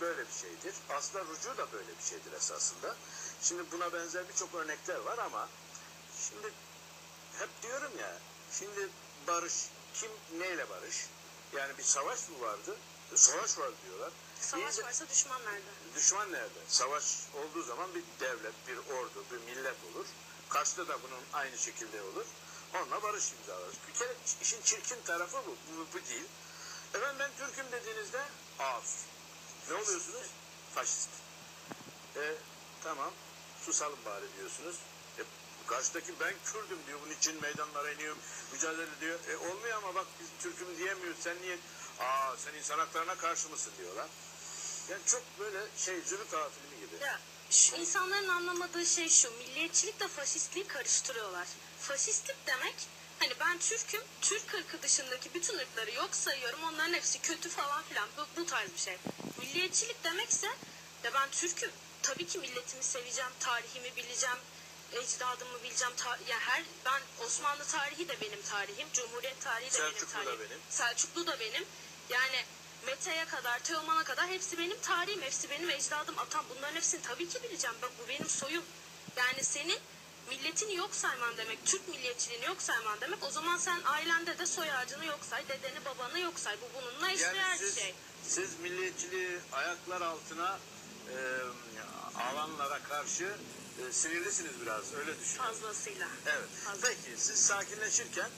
böyle bir şeydir. Aslında rucu da böyle bir şeydir esasında. Şimdi buna benzer birçok örnekler var ama şimdi hep diyorum ya şimdi barış kim neyle barış? Yani bir savaş mı vardı? Savaş var diyorlar. Savaş İyi de- varsa düşman nerede? Düşman nerede? Savaş olduğu zaman bir devlet, bir ordu, bir millet olur. Karşıda da bunun aynı şekilde olur. Onunla barış imzalarız. Bir kere işin çirkin tarafı bu. Bu, bu değil. Efendim ben Türk'üm dediğinizde ağır. Ne oluyorsunuz? Faşist. E, tamam. Susalım bari diyorsunuz. E, karşıdaki ben Kürdüm diyor. Bunun için meydanlara iniyorum. Mücadele ediyor. E, olmuyor ama bak biz Türk'üm diyemiyoruz. Sen niye? Aa sen insan haklarına karşı mısın diyorlar. Yani çok böyle şey Zülük Ağa filmi gibi. Ya şu insanların anlamadığı şey şu. Milliyetçilikle faşistliği karıştırıyorlar. Faşistlik demek hani ben Türk'üm. Türk ırkı dışındaki bütün ırkları yok sayıyorum. Onların hepsi kötü falan filan. Bu, bu tarz bir şey. Milliyetçilik demekse ya ben Türk'üm. Tabii ki milletimi seveceğim, tarihimi bileceğim, ecdadımı bileceğim. Ta- ya her ben Osmanlı tarihi de benim tarihim, Cumhuriyet tarihi de benim Selçuklu da tarihim. benim. Selçuklu da benim. Yani Mete'ye kadar, Teoman'a kadar hepsi benim tarihim, hepsi benim ecdadım, atam. Bunların hepsini tabii ki bileceğim. Bak bu benim soyum. Yani senin milletini yok sayman demek, Türk milliyetçiliğini yok sayman demek. O zaman sen ailende de soy ağacını yok say, dedeni babanı yok say. Bu bununla eşdeğer Yani bir siz, şey. siz milliyetçiliği ayaklar altına e, alanlara karşı e, sinirlisiniz biraz öyle düşünüyorum. Fazlasıyla. Evet. Fazla. Peki siz sakinleşirken